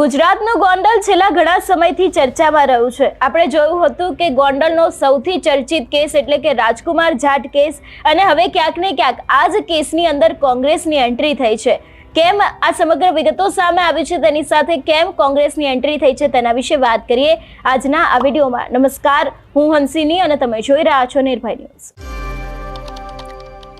ગુજરાતનું ગોંડલ છેલ્લા ઘણા સમયથી ચર્ચામાં રહ્યું છે. આપણે જોયું હતું કે ગોંડલનો સૌથી ચર્ચિત કેસ એટલે કે રાજકુમાર જાટ કેસ અને હવે ક્યાંક ને ક્યાંક આ જ કેસની અંદર કોંગ્રેસની એન્ટ્રી થઈ છે. કેમ આ સમગ્ર વિગતો સામે આવી છે તેની સાથે કેમ કોંગ્રેસની એન્ટ્રી થઈ છે તેના વિશે વાત કરીએ આજના આ વિડીયોમાં. નમસ્કાર, હું હંસિની અને તમે જોઈ રહ્યા છો નિર્ભય ન્યૂઝ.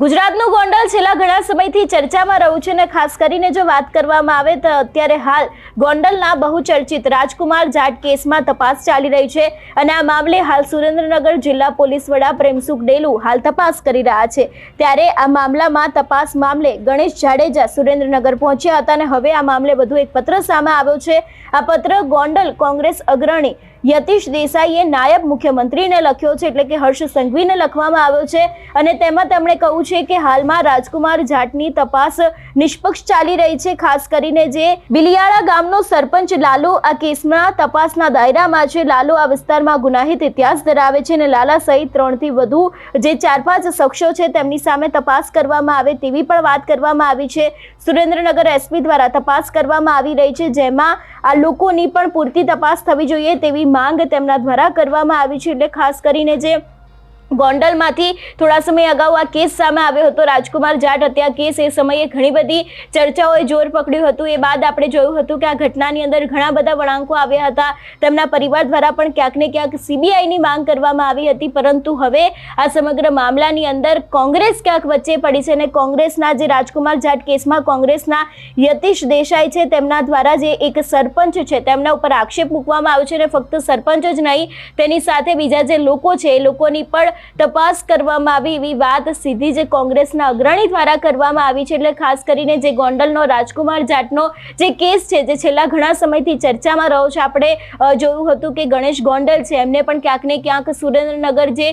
ગુજરાતનું ગોંડલ છેલ્લા ઘણા સમયથી ચર્ચામાં રહ્યું છે અને ખાસ કરીને જો વાત કરવામાં આવે તો અત્યારે હાલ ગોંડલના બહુચર્ચિત રાજકુમાર જાટ કેસમાં તપાસ ચાલી રહી છે અને આ મામલે હાલ સુરેન્દ્રનગર જિલ્લા પોલીસ વડા પ્રેમસુખ ડેલુ હાલ તપાસ કરી રહ્યા છે. ત્યારે આ મામલામાં તપાસ મામલે ગણેશ જાડેજા સુરેન્દ્રનગર પહોંચ્યા હતા અને હવે આ મામલે વધુ એક પત્ર સામે આવ્યો છે. આ પત્ર ગોંડલ કોંગ્રેસ અગ્રણી યતીશ દેસાઈએ નાયબ મુખ્યમંત્રીને લખ્યો છે એટલે કે હર્ષ સંઘવીને લખવામાં આવ્યો છે અને તેમાં તેમણે કહ્યું છે કે હાલમાં રાજકુમાર જાટની તપાસ નિષ્પક્ષ ચાલી રહી છે, ખાસ કરીને જે બિલિયાળા ગામનો સરપંચ લાલુ આ કેસમાં તપાસના દાયરામાં છે. લાલુ આ વિસ્તારમાં ગુનાહિત ઇતિહાસ ધરાવે છે અને લાલા સહિત ત્રણથી વધુ જે ચાર પાંચ શખ્સો છે તેમની સામે તપાસ કરવામાં આવે તેવી પણ વાત કરવામાં આવી છે. સુરેન્દ્રનગર એસપી દ્વારા તપાસ કરવામાં આવી રહી છે, જેમાં આ લોકોની પણ પૂરતી તપાસ થવી જોઈએ તેવી માંગ તેમના દ્વારા કરવામાં આવી છે. એટલે ખાસ કરીને જે ગોંડલમાંથી થોડા સમય અગાઉ આ કેસ સામે આવ્યો હતો. રાજકુમાર જાટ હત્યા કેસ એ સમયે ઘણી બધી ચર્ચાઓએ જોર પકડ્યું હતું. એ બાદ આપણે જોયું હતું કે આ ઘટનાની અંદર ઘણા બધા વળાંકો આવ્યા હતા. તેમના પરિવાર દ્વારા પણ ક્યાંક ને ક્યાંક સીબીઆઈની માંગ કરવામાં આવી હતી. પરંતુ હવે આ સમગ્ર મામલાની અંદર કોંગ્રેસ ક્યાંક વચ્ચે પડી છે અને કોંગ્રેસના જે રાજકુમાર જાટ કેસમાં કોંગ્રેસના યતીશ દેસાઈ છે, તેમના દ્વારા જે એક સરપંચ છે, તેમના ઉપર આક્ષેપ મૂકવામાં આવ્યો છે અને ફક્ત સરપંચ જ નહીં, તેની સાથે બીજા જે લોકો છે, એ લોકોની પણ તપાસ કરવામાં આવી એવી વાત સીધી જે કોંગ્રેસના અગ્રણી દ્વારા કરવામાં આવી છે. એટલે ખાસ કરીને જે ગોંડલનો રાજકુમાર જાટનો જે કેસ છે, જે છેલ્લા ઘણા સમયથી ચર્ચામાં રહ્યો છે, આપણે જોયું હતું કે ગણેશ ગોંડલ છે, એમને પણ ક્યાંક ને ક્યાંક સુરેન્દ્રનગર જે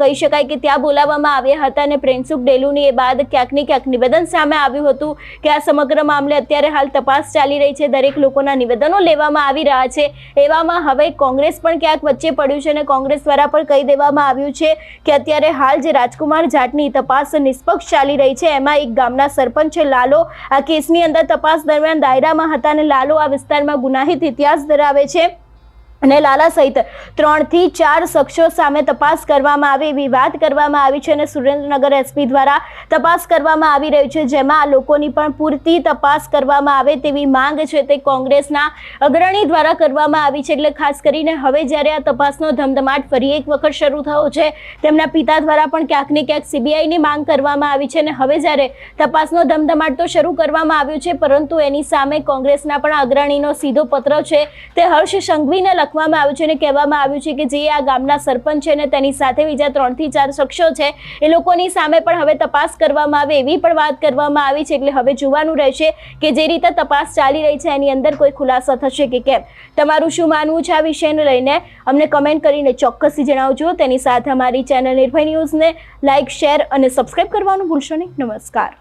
કહી શકાય કે ત્યાં બોલાવવામાં આવ્યા હતા અને પ્રેમસુખ ડેલુની એ બાદ ક્યાંક ને ક્યાંક નિવેદન સામે આવ્યું હતું કે આ સમગ્ર મામલે અત્યારે હાલ તપાસ ચાલી રહી છે. દરેક લોકોના નિવેદનો લેવામાં આવી રહ્યા છે. એવામાં હવે કોંગ્રેસ પણ ક્યાંક વચ્ચે પડ્યું છે અને કોંગ્રેસ દ્વારા પણ કહી દેવામાં આવ્યું છે કે અત્યારે હાલ જે રાજકુમાર જાટની તપાસ નિષ્પક્ષ ચાલી રહી છે, એમાં એક ગામના સરપંચ લાલો આ કેસની અંદર તપાસ દરમિયાન દાયરામાં હતા અને લાલો આ વિસ્તારમાં ગુનાહિત ઇતિહાસ ધરાવે છે. અને લાલા સહિત ત્રણથી ચાર શખ્સો સામે તપાસ કરવામાં આવી એવી વાત કરવામાં આવી છે અને સુરેન્દ્રનગર એસપી દ્વારા તપાસ કરવામાં આવી રહી છે, જેમાં આ લોકોની પણ પૂરતી તપાસ કરવામાં આવે તેવી માંગ છે તે કોંગ્રેસના અગ્રણી દ્વારા કરવામાં આવી છે. એટલે ખાસ કરીને હવે જ્યારે આ તપાસનો ધમધમાટ ફરી એક વખત શરૂ થયો છે, તેમના પિતા દ્વારા પણ ક્યાંક ને ક્યાંક સીબીઆઈની માંગ કરવામાં આવી છે અને હવે જ્યારે તપાસનો ધમધમાટ તો શરૂ કરવામાં આવ્યો છે, પરંતુ એની સામે કોંગ્રેસના પણ અગ્રણીનો સીધો પત્ર છે તે હર્ષ સંઘવીને લખવામાં આવ્યું છે અને કહેવામાં આવ્યું છે કે જે આ ગામના સરપંચ છે અને તેની સાથે બીજા ત્રણથી ચાર શખ્સો છે, એ લોકોની સામે પણ હવે તપાસ કરવામાં આવે એવી પણ વાત કરવામાં આવી છે, એટલે હવે જોવાનું રહેશે કે જે રીતે તપાસ ચાલી રહી છે, એની અંદર કોઈ ખુલાસો થશે કે કેમ? તમારું શું માનવું છે આ વિષયને લઈને? અમને કમેન્ટ કરીને ચોક્કસથી જણાવજો. તેની સાથે અમારી ચેનલ નિર્ભય ન્યૂઝને લાઇક શેર અને સબસ્ક્રાઇબ કરવાનું ભૂલશો નહીં. નમસ્કાર.